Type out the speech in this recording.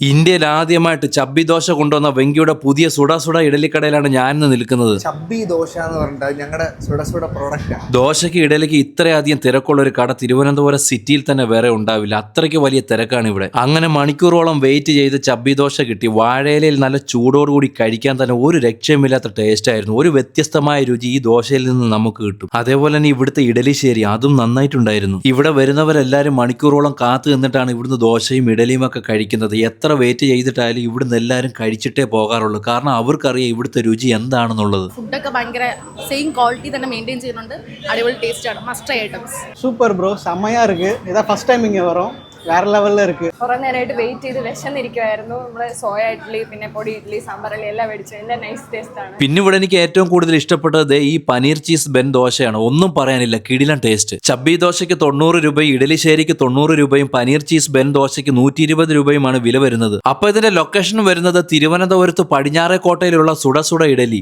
ഇന്ത്യയിൽ ആദ്യമായിട്ട് ചബ്ബി ദോശ കൊണ്ടുവന്ന വെങ്കിയുടെ പുതിയ സുഡ സുഡ ഇഡലിക്കടയിലാണ് ഞാൻ ഇന്ന് നിൽക്കുന്നത്. ചബ്ബി ദോശ എന്ന് പറഞ്ഞിട്ട് ഞങ്ങളുടെ സുഡ സുഡ പ്രോഡക്റ്റാണ് ദോശയ്ക്ക് ഇടലിക്ക് ഇത്രയധികം തിരക്കുള്ള ഒരു കട തിരുവനന്തപുരം സിറ്റിയിൽ തന്നെ വേറെ ഉണ്ടാവില്ല. അത്രയ്ക്ക് വലിയ തിരക്കാണ് ഇവിടെ. അങ്ങനെ മണിക്കൂറോളം വെയിറ്റ് ചെയ്ത് ചബ്ബി ദോശ കിട്ടി. വാഴയിലയിൽ നല്ല ചൂടോടുകൂടി കഴിക്കാൻ തന്നെ ഒരു രക്ഷയുമില്ലാത്ത ടേസ്റ്റ് ആയിരുന്നു. ഒരു വ്യത്യസ്തമായ രുചി ഈ ദോശയിൽ നിന്ന് നമുക്ക് കിട്ടും. അതേപോലെ തന്നെ ഇവിടുത്തെ ശരി അതും നന്നായിട്ടുണ്ടായിരുന്നു. ഇവിടെ വരുന്നവരെല്ലാവരും മണിക്കൂറോളം കാത്തു നിന്നിട്ടാണ് ഇവിടുന്ന് ദോശയും ഇഡലിയും ഒക്കെ കഴിക്കുന്നത്. എത്ര വെയിറ്റ് ചെയ്തിട്ടായാലും ഇവിടുന്ന് എല്ലാവരും കഴിച്ചിട്ടേ പോകാറുള്ളൂ കാരണം അവർക്കറിയാം ഇവിടുത്തെ രുചി എന്താണെന്നുള്ളത് ഫുഡൊക്കെ ഭയങ്കര സെയിം ക്വാളിറ്റി തന്നെ മെയിൻറ്റെയിൻ ചെയ്യുന്നുണ്ട് അടിപൊളി ടേസ്റ്റ് ആണ് മസ്റ്റ് ഐറ്റംസ് சூப்பர் ப்ரோ செம்மையா இருக்கு இதான் ஃபர்ஸ்ட் டைம் இங்கே வரோம் വേറെ ലെവലിൽ ഇരിക്കും. കുറെ നേരമായിട്ട് വെയിറ്റ് ചെയ്ത് വിശന്നിരിക്കുമായിരുന്നു നമ്മൾ സോയ ഇഡ്ഡലി പിന്നെ പൊടി ഇഡ്ഡലി സാമ്പാർ എല്ലാം മേടിച്ചു എല്ലാം നൈസ് ടേസ്റ്റ് ആണ്. പിന്നെ ഇവിടെ എനിക്ക് ഏറ്റവും കൂടുതൽ ഇഷ്ടപ്പെട്ടത് ഈ പനീർ ചീസ് ബെൻ ദോശയാണ്. ഒന്നും പറയാനില്ല കിടിലൻ ടേസ്റ്റ് ചബ്ബി ദോശയ്ക്ക് തൊണ്ണൂറ് രൂപയും ഇഡലി ശേരിക്ക് തൊണ്ണൂറ് രൂപയും പനീർ ചീസ് ബെൻ ദോശയ്ക്ക് നൂറ്റി ഇരുപത് രൂപയുമാണ് വില വരുന്നത്. അപ്പൊ ഇതിന്റെ ലൊക്കേഷൻ വരുന്നത് തിരുവനന്തപുരത്ത് പടിഞ്ഞാറേക്കോട്ടയിലുള്ള കോട്ടയിലുള്ള സുട ഇഡലി.